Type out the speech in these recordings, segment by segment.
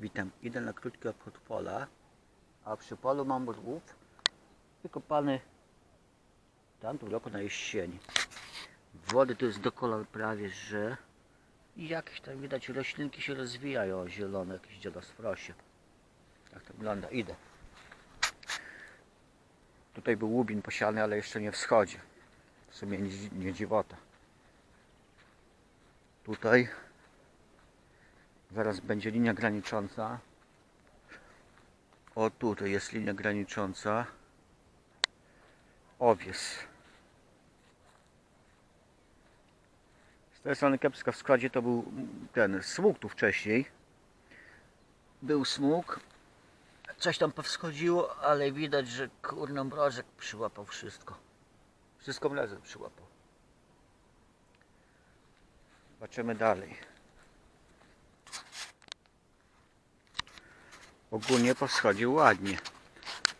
Witam. Idę na krótki obchód pola, a przy polu mam rów wykopany w tamtym roku na jesieni. Wody tu jest do kolan prawie, że i jakieś tam widać roślinki się rozwijają zielone, jakieś dziadosprosie. Jak to wygląda? Idę. Tutaj był łubin posiany, ale jeszcze nie wschodzi. W sumie nie, nie dziwota. Tutaj zaraz będzie linia granicząca. O tutaj jest linia granicząca. Owies. Z tej strony kiepska w składzie to był ten smug tu wcześniej. Był smug. Coś tam powschodziło, ale widać, że kurno mrożek przyłapał wszystko. Wszystko mrozek przyłapał. Zobaczymy dalej. Ogólnie poschodził ładnie.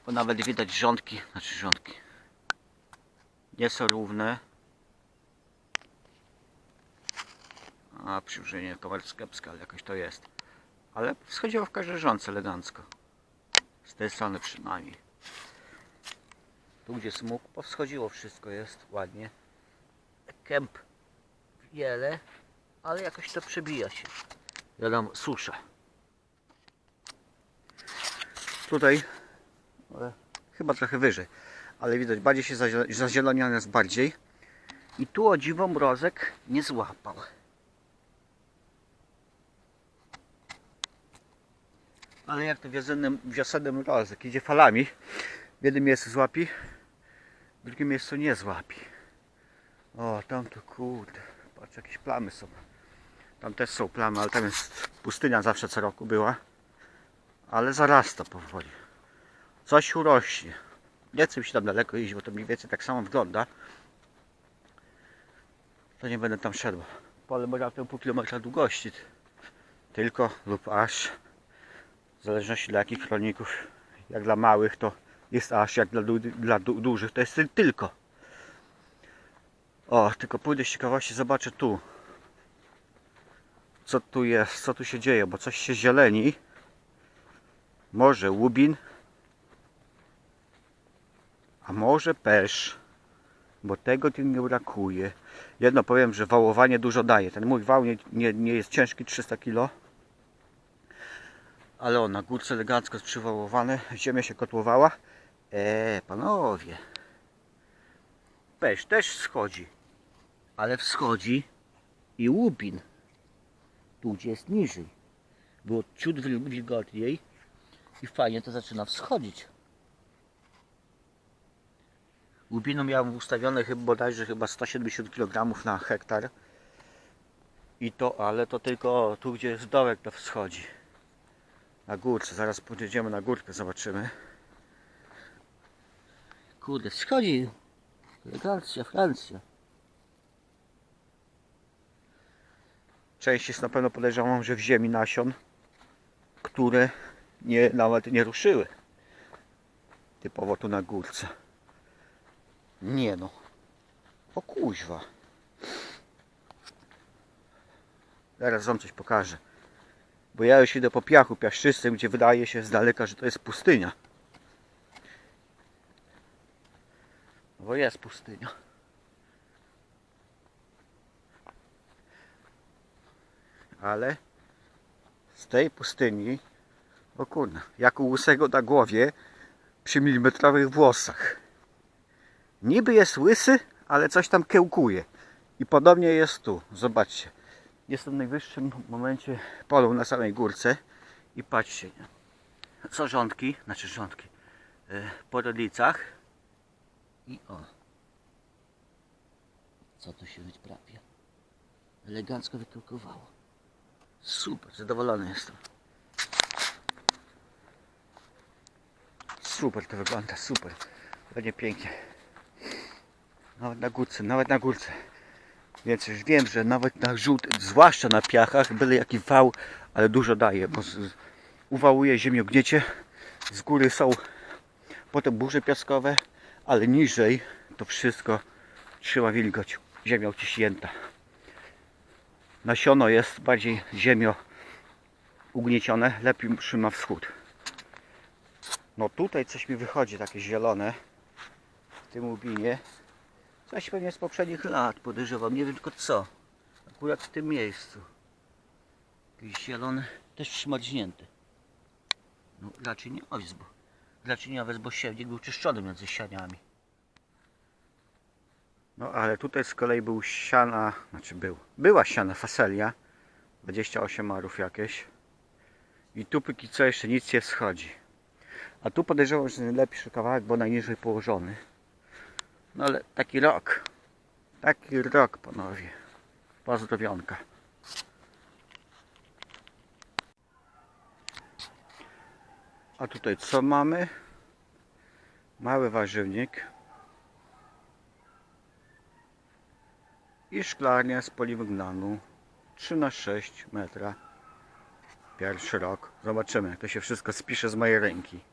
Bo nawet widać rządki, znaczy rządki. Nie są równe. A przybliżenie komerckiepskie, ale jakoś to jest. Ale wschodziło w każdej rządce elegancko. Z tej strony przynajmniej. Tu gdzie smug, powschodziło wszystko jest ładnie. Kęp wiele, ale jakoś to przebija się. Wiadomo, susza. Tutaj chyba trochę wyżej, ale widać bardziej się zazie- zazielonione jest bardziej. I tu o dziwo mrozek nie złapał. Ale jak to wiosenny, wiosenny mrozek idzie falami, w jednym miejscu złapi, w drugim miejscu nie złapi. O, tam to kurde, patrz jakieś plamy są. Tam też są plamy, ale tam jest pustynia zawsze co roku była. Ale zarasta powoli. Coś urośnie. Nie chcę się tam daleko iść, bo to mniej więcej tak samo wygląda. To nie będę tam szedł. Pole ma raptem pół kilometra długości. Tylko lub aż. W zależności dla jakich rolników. Jak dla małych to jest aż, jak dla, du- dla du- dużych to jest ty- tylko. O, tylko pójdę z ciekawości, zobaczę tu. Co tu jest, co tu się dzieje, bo coś się zieleni. Może łubin, a może pesz, bo tego tu nie brakuje. Jedno powiem, że wałowanie dużo daje. Ten mój wał nie, nie, nie jest ciężki, 300 kg. Ale on na górce elegancko jest ziemia się kotłowała. Eee, panowie. Pesz też schodzi, ale wschodzi i łubin. Tu gdzie jest niżej. Było ciut wil- wilgotniej i fajnie to zaczyna wschodzić. Łubinu miałem ustawione chyba bodajże chyba 170 kg na hektar. I to, ale to tylko tu gdzie jest dołek to wschodzi. Na górce, zaraz podjedziemy na górkę, zobaczymy. Kurde, wschodzi. Elegancja, Francja. Część jest na pewno podejrzewam, że w ziemi nasion, które nie, nawet nie ruszyły. Typowo tu na górce. Nie no. O kuźwa. Zaraz wam coś pokażę. Bo ja już idę po piachu piaszczystym, gdzie wydaje się z daleka, że to jest pustynia. Bo jest pustynia. Ale z tej pustyni, o kurna, jak u łysego na głowie przy milimetrowych włosach. Niby jest łysy, ale coś tam kełkuje. I podobnie jest tu. Zobaczcie. Jestem w najwyższym momencie polu na samej górce. I patrzcie. Co rządki, znaczy rządki, e, po rodlicach. I o. Co tu się wyprawia? Elegancko wykełkowało. Super, zadowolony jestem. Super to wygląda, super. Będzie pięknie. Nawet na górce, nawet na górce. Więc już wiem, że nawet na żółtym, zwłaszcza na piachach, byle jaki wał, ale dużo daje, bo z- uwałuje ziemiogniecie. Z góry są potem burze piaskowe, ale niżej to wszystko trzyma wilgoć. Ziemia uciśnięta. Nasiono jest bardziej ziemio ugniecione, lepiej trzyma wschód. No tutaj coś mi wychodzi takie zielone w tym łubinie. Coś pewnie z poprzednich lat podejrzewam, nie wiem tylko co. Akurat w tym miejscu. Jakieś zielone, też przymarznięte. No raczej nie owiec, bo raczej nie owiec, bo siewnik był czyszczony między sianiami. No ale tutaj z kolei był siana, znaczy był, była siana faselia, 28 arów jakieś. I tu póki co jeszcze nic nie schodzi. A tu podejrzewam, że najlepszy kawałek, bo najniżej położony. No ale taki rok. Taki rok, panowie. Pozdrowionka. A tutaj co mamy? Mały warzywnik. I szklarnia z poliwygnanu. 3 na 6 metra. Pierwszy rok. Zobaczymy, jak to się wszystko spisze z mojej ręki.